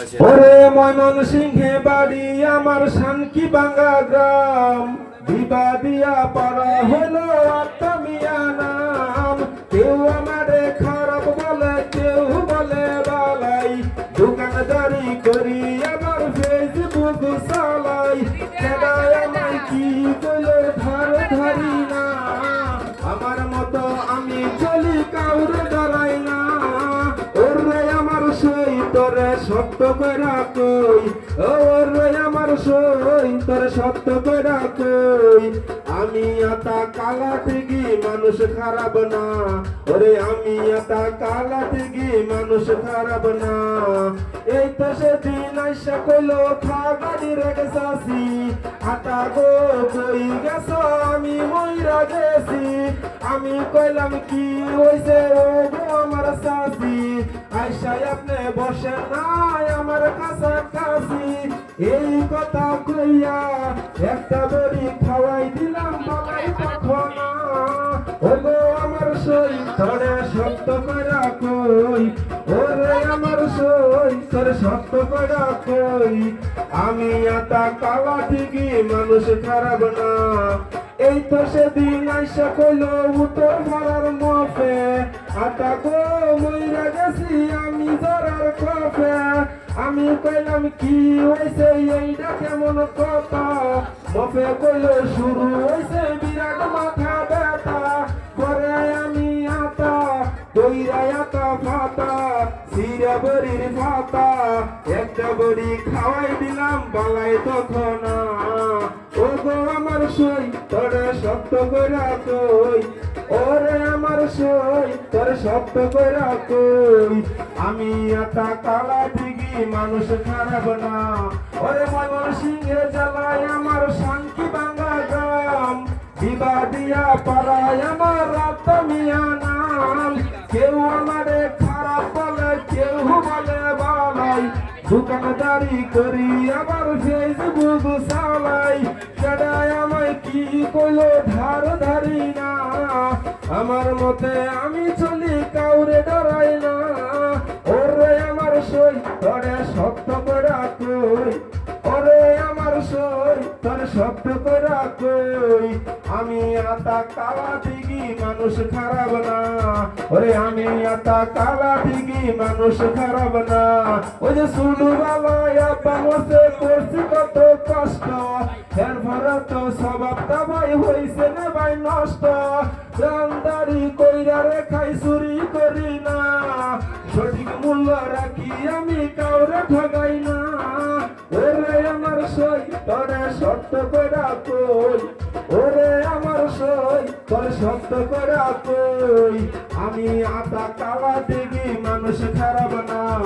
ওরে ময়মন সিংহে বাড়ি, আমার শানকি বাঙ্গা গ্রাম। দিবা দিয়া পারা হলো আত্মিয়া নাম। কেউ আমারে খারাপ বলে, কেউ বলে বালাই। দোকানদারি করি, আমার ফেসবুক চালাই। আমায় কি কইলে ধার ধারি না। আমার মতো আমি চলি কাউরে সত্য কইরা কই ওরে আমার সই, তোরে সত্য কইরা কই আমি আতা কালা ঠিকই, মানুষ খারাপ না। ওরে আমি আতা কালা ঠিকই, মানুষ খারাপ না। এই তো সেদিন আইসা কইলো, খা রেখে সাসি আতা গো কই গেছ, আমি মইরা গেছি। আমি কইলাম, কি হইছে ও আমার সাসি আইসাই আপনি বসে কাছাকাছি এই কথা কইয়া একটা বড়ি খাওয়াই দিলাম বাবাই তখন। ও গো আমার সই তোরে সত্য কইরা কই? ওরে আমার সই তোরে সত্য কইরা কই? আমি আতা কালা ঠিকই মানুষ খারাপ না। এই তো সেদিন আইসা কইলো উত্তর ভাড়ার মফে। আতা গো মইরা আমি কইলাম, কি হয়েছে? এইটা কেমন কথা? মফে কইলো, শুরু হয়েছে বিরাট মাথা ব্যথা। করে আমি আতা দইরা আতা ফাতা, সিরা বড়ির ফাতা একটা বড়ি খাওয়াই দিলাম, বালাই তখন আমার সই, তোরে সত্য কইরা কই ওরে আমার সই, তোরে সত্য কইরা কই আমি আতা কালা দিগি মানুষ খারাপ না। ওরে ময়মন সিংহে জ্বালায় আমার শান্তি বাঙ্গা গ্রাম। দিবা দিয়া পাড়ায় আমার রাত মিয়া নাম। কেউ আমারে খারাপ বলে, কেউ বলে বালাই দোকানদারি করি আবার ফেসবুক আমার মতে আমি চলি কাউরে ডরাই না। ওরে আমার সই, তোরে সত্য করে কই। ওরে আমার সই, তোর সত্য করে কই। আমি আতা কালা দিগি মানুষ খারাপ না। ওরে আমি আতা কালা দিগি মানুষ খারাপ না। ওই যে শুনু বাবা আব্বা মসে করছি কত কষ্ট। ভরা তো স্বভাবটা ভাই হইছে না ভাই নষ্ট। প্রাণদারি কইরা রেখাই চুরি করি না। সঠিক মূল্য রাখি আমি, কাউরে ঠগাই না। ওরে আমার সই তোরে সত্য কইরা কই। ওরে আমার সই তোর সত্য কইরা কই। আমি আতা কালা দিগি মানুষ খারাপ না।